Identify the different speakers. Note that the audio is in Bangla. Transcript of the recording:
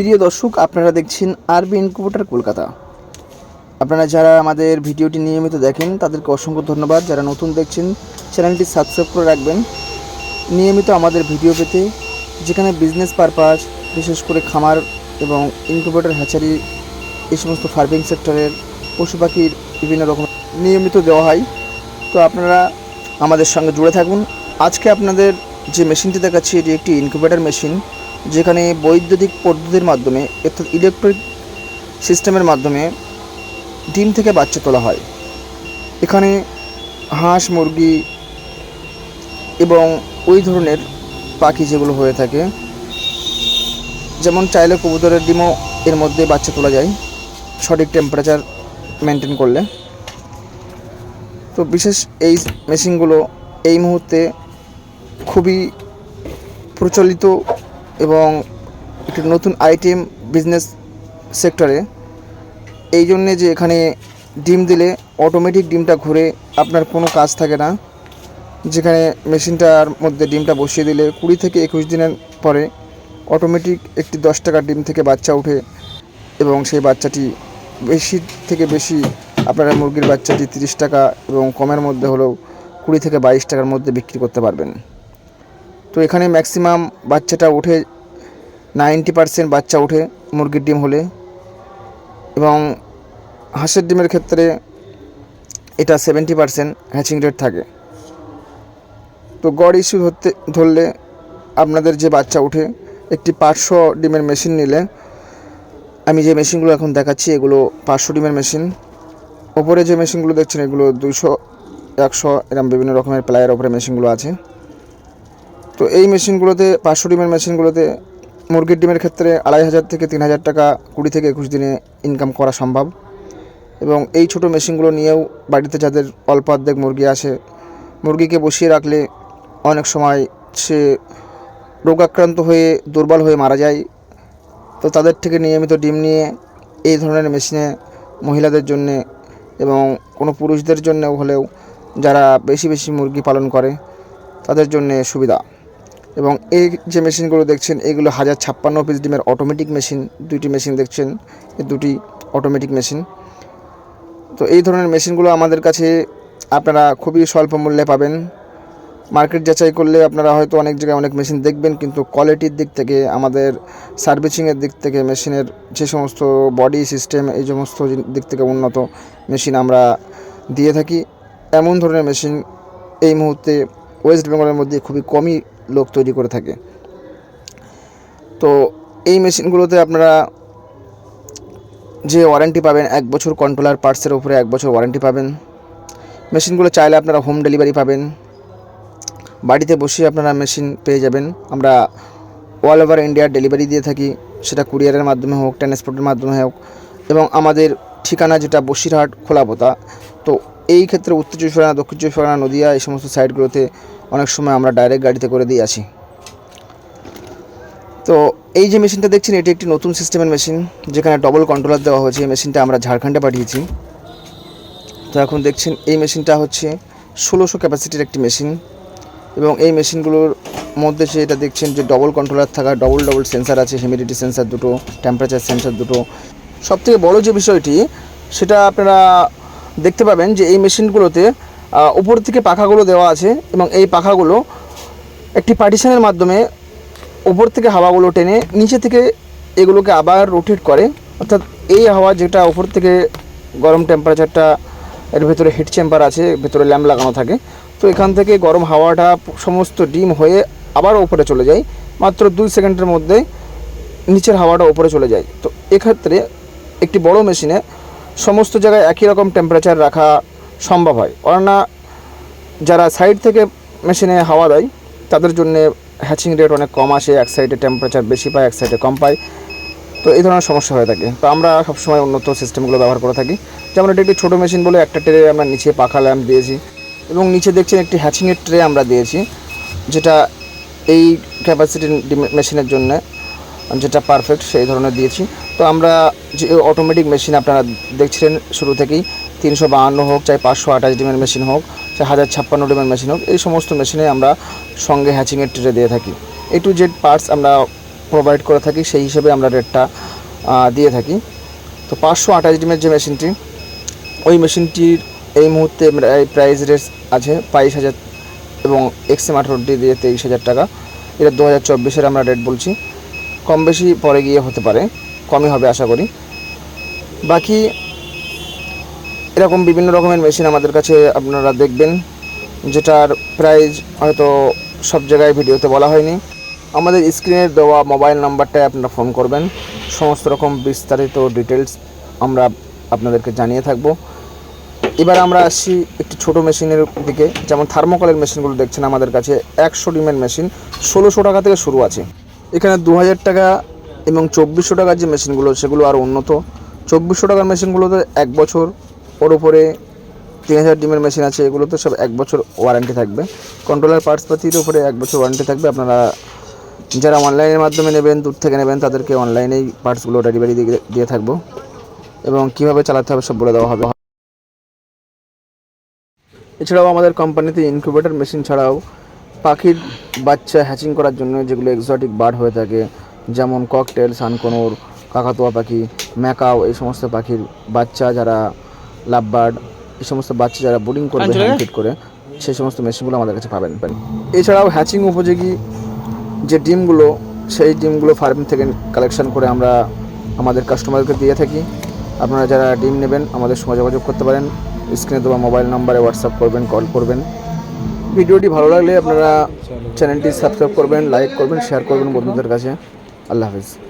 Speaker 1: প্রিয় দর্শক, আপনারা দেখছেন আরবি ইনকুবেটার কলকাতা। আপনারা যারা আমাদের ভিডিওটি নিয়মিত দেখেন, তাদেরকে অসংখ্য ধন্যবাদ। যারা নতুন দেখছেন, চ্যানেলটি সাবস্ক্রাইব করে রাখবেন। নিয়মিত আমাদের ভিডিও পেতে, যেখানে বিজনেস পারপাস বিশেষ করে খামার এবং ইনকুবেটর হ্যাচারি এই সমস্ত ফার্মিং সেক্টরের পশু পাখির বিভিন্ন রকম নিয়মিত দেওয়া হয়। তো আপনারা আমাদের সঙ্গে জুড়ে থাকুন। আজকে আপনাদের যে মেশিনটি দেখাচ্ছি, এটি একটি ইনকিউবেটর মেশিন যেখানে বৈদ্যুতিক পদ্ধতির মাধ্যমে, অর্থাৎ ইলেকট্রিক সিস্টেমের মাধ্যমে ডিম থেকে বাচ্চা তোলা হয়। এখানে হাঁস, মুরগি এবং ওই ধরনের পাখি যেগুলো হয়ে থাকে, যেমন চাইলে কবুতরের ডিমও এর মধ্যে বাচ্চা তোলা যায়, সঠিক টেম্পারেচার মেনটেন করলে। তো বিশেষ এই মেশিনগুলো এই মুহূর্তে খুবই প্রচলিত এবং একটি নতুন আইটেম বিজনেস সেক্টরে এই জন্যে যে এখানে ডিম দিলে অটোমেটিক ডিমটা ঘুরে আপনার কোনো কাজ থাকে না। যেখানে মেশিনটার মধ্যে ডিমটা বসিয়ে দিলে কুড়ি থেকে একুশ দিনের পরে অটোমেটিক একটি দশ টাকার ডিম থেকে বাচ্চা ওঠে এবং সেই বাচ্চাটি বেশি থেকে বেশি আপনারা মুরগির বাচ্চাটি তিরিশ টাকা এবং কমের মধ্যে হলেও কুড়ি থেকে বাইশ টাকার মধ্যে বিক্রি করতে পারবেন। তো এখানে ম্যাক্সিমাম বাচ্চাটা উঠে নাইনটি পারসেন্ট বাচ্চা ওঠে মুরগির ডিম হলে এবং হাঁসের ডিমের ক্ষেত্রে এটা সেভেন্টি পারসেন্ট হ্যাচিং রেট থাকে। তো গড় ইস্যু ধরতে, ধরলে আপনাদের যে বাচ্চা উঠে একটি পাঁচশো ডিমের মেশিন নিলে, আমি যে মেশিনগুলো এখন দেখাচ্ছি, এগুলো পাঁচশো ডিমের মেশিন। ওপরে যে মেশিনগুলো দেখছেন, এগুলো দুশো একশো এরকম বিভিন্ন রকমের প্লায়ের ওপরে মেশিনগুলো আছে। তো এই মেশিনগুলোতে, পাঁচশো ডিমের মেশিনগুলোতে মুরগির ডিমের ক্ষেত্রে আড়াই হাজার থেকে তিন হাজার টাকা কুড়ি থেকে একুশ দিনে ইনকাম করা সম্ভব। এবং এই ছোটো মেশিনগুলো নিয়েও বাড়িতে যাদের অল্প অর্ধেক মুরগি আসে, মুরগিকে বসিয়ে রাখলে অনেক সময় সে রোগাক্রান্ত হয়ে, দুর্বল হয়ে মারা যায়। তো তাদের থেকে নিয়মিত ডিম নিয়ে এই ধরনের মেশিনে মহিলাদের জন্যে এবং কোনো পুরুষদের জন্যেও হলেও যারা বেশি বেশি মুরগি পালন করে, তাদের জন্যে সুবিধা। এবং এই যে মেশিনগুলো দেখছেন, এগুলো হাজার ছাপ্পান্ন পিস ডিমের অটোমেটিক মেশিন দুইটি মেশিন দেখছেন দুটি অটোমেটিক মেশিন তো এই ধরনের মেশিনগুলো আমাদের কাছে আপনারা খুবই স্বল্প মূল্যে পাবেন। মার্কেট যাচাই করলে আপনারা হয়তো অনেক জায়গায় অনেক মেশিন দেখবেন, কিন্তু কোয়ালিটির দিক থেকে, আমাদের সার্ভিসিংয়ের দিক থেকে মেশিনের যে সমস্ত বডি সিস্টেম এই সমস্ত দিক থেকে উন্নত মেশিন আমরা দিয়ে থাকি। এমন ধরনের মেশিন এই মুহূর্তে ওয়েস্ট বেঙ্গলের মধ্যে খুবই কমই লোক তৈরি করে থাকে। তো এই মেশিনগুলোতে আপনারা যে ওয়ারেন্টি পাবেন, এক বছর কন্ট্রোলার পার্টসের উপরে এক বছর ওয়ারেন্টি পাবেন। মেশিনগুলো চাইলে আপনারা হোম ডেলিভারি পাবেন। বাড়িতে বসে আপনারা মেশিন পেয়ে যাবেন। আমরা অল ওভার ইন্ডিয়ার ডেলিভারি দিয়ে থাকি। সেটা কুরিয়ারের মাধ্যমে হোক, ট্রান্সপোর্টের মাধ্যমে হোক এবং আমাদের ঠিকানা যেটা বসিরহাট খোলাপোতা তো এই ক্ষেত্রে উত্তর চব্বিশ পরগনা, দক্ষিণ চব্বিশ পরগনা, নদীয়া এই সমস্ত সাইডগুলোতে অনেক সময় আমরা ডাইরেক্ট গাড়িতে করে দিয়ে আসি। তো এই যে মেশিনটা দেখছেন, এটি একটি নতুন সিস্টেমের মেশিন যেখানে ডবল কন্ট্রোলার দেওয়া হয়েছে। এই মেশিনটা আমরা ঝাড়খণ্ডে পাঠিয়েছি। তো এখন দেখছেন, এই মেশিনটা হচ্ছে ষোলোশো ক্যাপাসিটির একটি মেশিন এবং এই মেশিনগুলোর মধ্যে যে এটা দেখছেন যে ডবল কন্ট্রোলার থাকা ডবল ডবল সেন্সার আছে হিউমিডিটি সেন্সার দুটো টেম্পারেচার সেন্সার দুটো। সবথেকে বড় যে বিষয়টি, সেটা আপনারা দেখতে পাবেন যে এই মেশিনগুলোতে উপর থেকে পাখাগুলো দেওয়া আছে এবং এই পাখাগুলো একটি পার্টিশনের মাধ্যমে উপর থেকে হাওয়াগুলো টেনে নিচে থেকে এগুলোকে আবার রোটেট করে। অর্থাৎ এই হাওয়া যেটা উপর থেকে গরম টেম্পারেচারটা এর ভেতরে হিট চেম্বার আছে ভেতরে ল্যাম্প লাগানো থাকে, তো এখান থেকে গরম হাওয়াটা সমস্ত ডিম হয়ে আবার উপরে চলে যায়। মাত্র দুই সেকেন্ডের মধ্যে নিচের হাওয়াটা উপরে চলে যায়। তো এক্ষেত্রে একটি বড় মেশিনে সমস্ত জায়গায় একই রকম টেম্পারেচার রাখা সম্ভব হয়। কেননা যারা সাইড থেকে মেশিনে হাওয়া দেয়, তাদের জন্য হ্যাচিং রেট অনেক কম আসে, এক সাইডে টেম্পারেচার বেশি পায়, এক সাইডে কম পায়। তো এই ধরনের সমস্যা হয়ে থাকে। তো আমরা সবসময় উন্নত সিস্টেমগুলো ব্যবহার করে থাকি। যেমন এটা একটি ছোটো মেশিন বলে একটা ট্রে আমরা নিচে পাখা ল্যাম্প দিয়েছি এবং নিচে দেখছেন একটি হ্যাচিংয়ের ট্রে আমরা দিয়েছি, যেটা এই ক্যাপাসিটি মেশিনের জন্য যেটা পারফেক্ট সেই ধরনের দিয়েছি। তো আমরা যে অটোমেটিক মেশিন আপনারা দেখছিলেন শুরু থেকেই, তিনশো বাহান্ন হোক চাই পাঁচশো আঠাশ ডিমের মেশিন হোক, চাই হাজার ছাপ্পান্ন ডিমের মেশিন হোক, এই সমস্ত মেশিনে আমরা সঙ্গে হ্যাচিংয়ের ট্রে দিয়ে থাকি। এ টু জেড পার্টস আমরা প্রোভাইড করে থাকি, সেই হিসেবে আমরা রেটটা দিয়ে থাকি। তো পাঁচশো আঠাশ ডিমের যে মেশিনটি ওই মেশিনটির এই মুহূর্তে প্রাইস রেট আছে বাইশ হাজার এবং এক্সএম আঠারোটি দিয়ে তেইশ হাজার টাকা। এটা দু হাজার চব্বিশের আমরা রেট বলছি। কম বেশি পরে গিয়ে হতে পারে। কমই হবে, আশা করি। বাকি এরকম বিভিন্ন রকমের মেশিন আমাদের কাছে আপনারা দেখবেন, যেটার প্রাইস হয়তো সব জায়গায় ভিডিওতে বলা হয়নি। আমাদের স্ক্রিনে দেওয়া মোবাইল নাম্বারটায় আপনারা ফোন করবেন। সমস্ত রকম বিস্তারিত ডিটেলস আমরা আপনাদেরকে জানিয়ে থাকব। এবার আমরা আসছি একটি ছোট মেশিনের দিকে। যেমন থার্মোকলের মেশিনগুলো দেখছেন আমাদের কাছে, একশো ডিমের মেশিন ষোলোশো টাকা থেকে শুরু আছে। এখানে দু হাজার টাকা এবং চব্বিশশো টাকার যে মেশিনগুলো, সেগুলো আরও উন্নত। চব্বিশশো টাকার মেশিনগুলোতে এক বছর, ওর উপরে তিন হাজার ডিমের মেশিন আছে, এগুলোতে সব এক বছর ওয়ারেন্টি থাকবে। কন্ট্রোলার পার্টস পাতির উপরে এক বছর ওয়ারেন্টি থাকবে। আপনারা যারা অনলাইনের মাধ্যমে নেবেন, দূর থেকে নেবেন, তাদেরকে অনলাইনেই পার্টসগুলো ডেলিভারি দিয়ে দিয়ে থাকব। এবং কীভাবে চালাতে হবে সব বলে দেওয়া হবে। এছাড়াও আমাদের কোম্পানিতে ইনকিউবেটর মেশিন ছাড়াও পাখির বাচ্চা হ্যাচিং করার জন্য যেগুলো এক্সোটিক বার্ড হয়ে থাকে যেমন ককটেল সানকনুর কাকাতুয়া পাখি ম্যাকাও এই সমস্ত পাখির বাচ্চা যারা লাভ বার্ড এই সমস্ত বাচ্চা যারা বোর্ডিং করবে হ্যান্ড করে সেই সমস্ত মেশিনগুলো আমাদের কাছে পাবেন এছাড়াও হ্যাচিং উপযোগী যে ডিমগুলো সেই ডিমগুলো ফার্ম থেকে কালেকশন করে আমরা আমাদের কাস্টমারকে দিয়ে থাকি। আপনারা যারা ডিম নেবেন আমাদের সঙ্গে যোগাযোগ করতে পারেন। স্ক্রিনে দেওয়া মোবাইল নাম্বারে হোয়াটসঅ্যাপ করবেন কল করবেন। ভিডিওটি ভালো লাগলে আপনারা চ্যানেলটি সাবস্ক্রাইব করবেন লাইক করবেন শেয়ার করবেন বন্ধুদের কাছে। আল্লাহ হাফিজ।